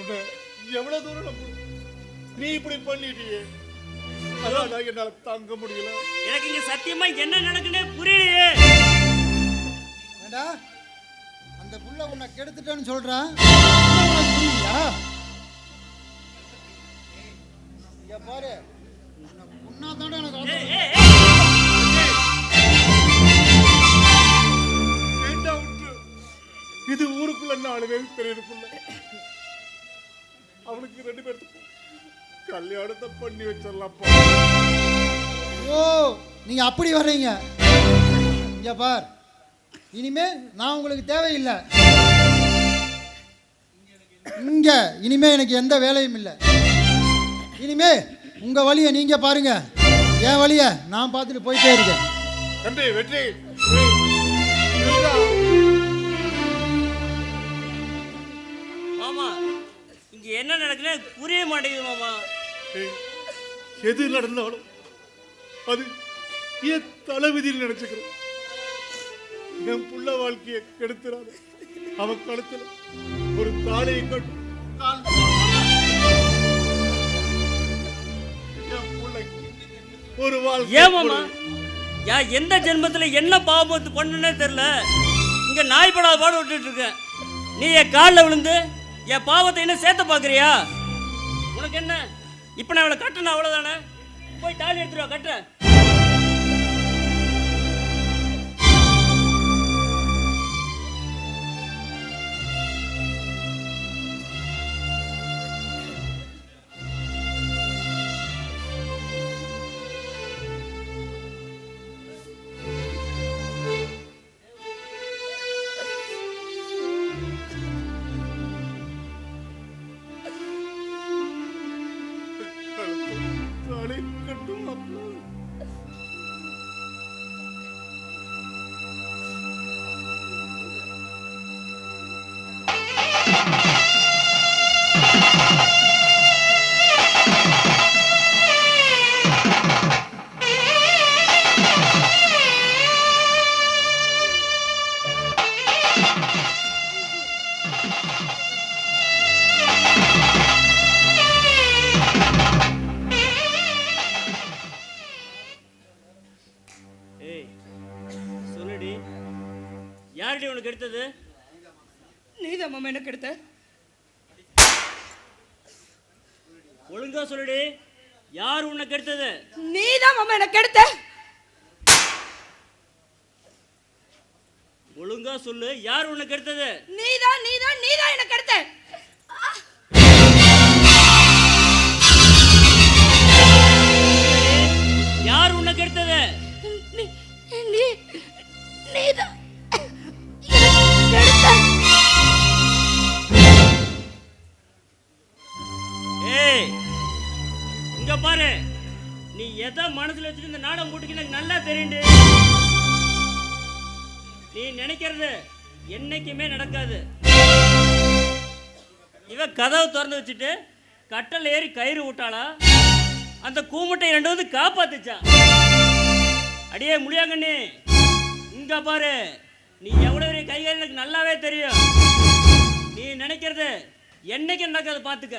உன்னை எவ்வளவு தூரம் நம்பணும் நீ இப்படி பண்ணிட்டியே? அதான் நான் என்னால தாங்க முடியல. எனக்கு இங்க சத்தியமா என்ன நடக்குன்னே புரியலையே. ஏண்டா? அந்த புள்ள உன்னை கெடுத்துட்டேன்னு சொல்றான் புரியலையா இங்க பாரு. உன்னை தாண்டா எனக்கு இது ஊருக்குள்ள நாலு பேர் தெரியறதுக்குள்ள அவனுக்கு ரெண்டு பேர்த்துக்கும் கல்யாணத்தை பண்ணி வச்சிடலாம்ப்பா. ஓ நீங்க அப்படி வர்றீங்க. இங்க பார். இனிமே நான் உங்களுக்கு தேவையில்லை. இங்க இனிமே எனக்கு எந்த வேலையும் இல்லை. இனிமே உங்க வழியை நீங்க பாருங்க. என் வழியை நான் பார்த்துட்டு போயிட்டே இருக்கேன். தம்பி வெற்றி. என்ன நடக்குன்னு புரிய மாட்டேங்குது மாமா. எது நடந்தாலும் அது என் தலைவிதியில் நினைச்சுக்கிறேன். என் புள்ள வாழ்க்கையை கெடுத்துறாரு அவன் கழுத்துல ஒரு தாலியை கட்டு. ஒரு வாழ்க்கை ஏன் மாமா? கொடு. யா எந்த ஜென்மத்துல என்ன பாவத்து பண்ணுனே தெரியல. இங்க நாய் படாத பாடு விட்டுட்டு இருக்கேன் நீ என் காலில் விழுந்து என் பாவத்தை என்ன சேர்த்த பார்க்குறியா? உனக்கு என்ன? இப்போ நான் அவளை கட்டணும் அவ்வளோதானே போய் தாலி எடுத்துருவா கட்டுறேன் யாருடி உனக்கு எடுத்தது? நீதான் மாமா எனக்கு எடுத்த. ஒழுங்கா சொல்லுடி. யார் உனக்கு எடுத்தது? நீதான் மாமா எனக்கு எடுத்த. ஒழுங்கா சொல்லு. யார் உனக்கு எடுத்தது? நீதான் நீதான் நீதான் எனக்கு எடுத்த. பாரு. நீ எதை மனசுல வச்சுட்டு இந்த நாடகம் போட்டுக்கு எனக்கு நல்லா தெரியுண்டு. நீ நினைக்கிறது என்னைக்குமே நடக்காது. இவ கதவை திறந்து வச்சுட்டு கட்டல் ஏறி கயிறு விட்டாளா? அந்த கூமுட்டை ரெண்டு வந்து காப்பாத்துச்சா? அடியே முடியாங்கண்ணி இங்க பாரு. நீ எவ்வளவு பெரிய கைகள் எனக்கு நல்லாவே தெரியும். நீ நினைக்கிறது என்னைக்கு நடக்காது பாத்துக்க.